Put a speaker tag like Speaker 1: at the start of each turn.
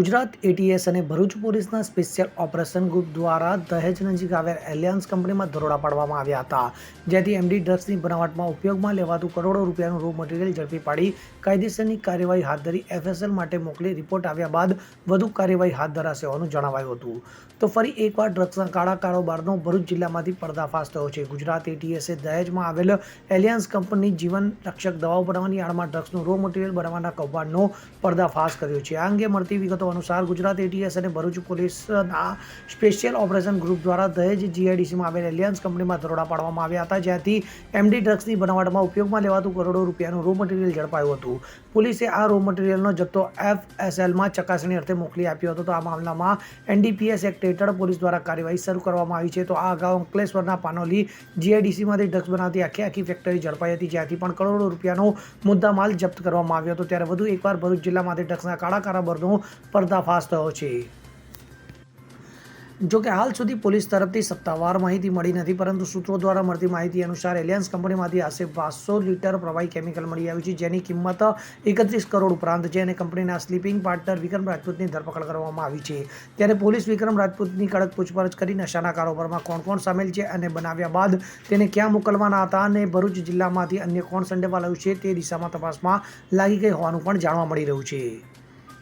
Speaker 1: Gujarat ATS અને ભરૂચ પોલીસના special operation group દ્વારા દહેજ નજીક આવેલ એલિયન્સ કંપનીમાં દરોડા પાડવામાં આવ્યા હતા. જેથી એમડી ડ્રગ્સની બનાવટમાં ઉપયોગમાં લેવાતું કરોડો રૂપિયાનું રો મટીરિયલ ઝડપી પાડી કાયદેસરની કાર્યવાહી હાથ ધરી એફએસએલ માટે મોકલી રિપોર્ટ આવ્યા બાદ વધુ કાર્યવાહી હાથ ધરાશે હોવાનું જણાવાયું હતું. તો ફરી એકવાર ડ્રગ્સના કાળા કારોબારનો ભરૂચ જિલ્લામાંથી પર્દાફાશ થયો છે. ગુજરાત એટીએસે દહેજમાં આવેલ એલિયન્સ કંપનીની જીવન રક્ષક દવાઓ બનાવવાની આડમાં ડ્રગ્સનું રો મટીરિયલ બનાવવાના કૌભાંડનો પર્દાફાશ કર્યો છે. આ અંગે મળતી વિગતો અનુસાર ગુજરાત એટીએસ અને ભરૂચ પોલીસના સ્પેશિયલ ઓપરેશન ગ્રુપ દ્વારા દહેજ જીઆઈડીસીમાં આવેલ એલિયન્સ કંપનીમાં દરોડા પાડવામાં આવ્યા હતા. જ્યાંથી એમડી ડ્રગ્સની બનાવટમાં ઉપયોગમાં લેવાતું કરોડો રૂપિયાનું રો મટીરિયલ ઝડપાયું હતું. પોલીસે આ રો મટીરિયલનો જથ્થો એફએસએલમાં ચકાસણી અર્થે મોકલી આપ્યો હતો. તો આ મામલામાં એનડીપીએસ એક્ટ હેઠળ પોલીસ દ્વારા કાર્યવાહી શરૂ કરવામાં આવી છે. તો આ અગાઉ અંકલેશ્વરના પાનોલી જીઆઈડીસીમાંથી ડ્રગ્સ બનાવતી આખી આખી ફેક્ટરી ઝડપાઈ હતી. જ્યાંથી પણ કરોડો રૂપિયાનો મુદ્દામાલ જપ્ત કરવામાં આવ્યો હતો. ત્યારે વધુ એકવાર ભરૂચ જિલ્લામાંથી ડ્રગ્સના કાળા કારોબારનો પર્દાફાશ થયો છે. જો કે હાલ સુધી પોલીસ તરફથી સત્તાવાર માહિતી મળી નથી, પરંતુ સૂત્રો દ્વારા મળતી માહિતી અનુસાર એલિયન્સ કંપનીમાંથી આશરે પાંચસો લીટર પ્રવાહી કેમિકલ મળી આવ્યું છે, જેની કિંમત એકત્રીસ કરોડ ઉપરાંત છે અને કંપનીના સ્લીપિંગ પાર્ટનર વિક્રમ રાજપૂતની ધરપકડ કરવામાં આવી છે. ત્યારે પોલીસ વિક્રમ રાજપૂતની કડક પૂછપરછ કરી નશાના કારોબારમાં કોણ કોણ સામેલ છે અને બનાવ્યા બાદ તેને ક્યાં મોકલવાના હતા અને ભરૂચ જિલ્લામાંથી અન્ય કોણ સંડેવાલાયું છે તે દિશામાં તપાસમાં લાગી ગઈ હોવાનું પણ જાણવા મળી રહ્યું છે.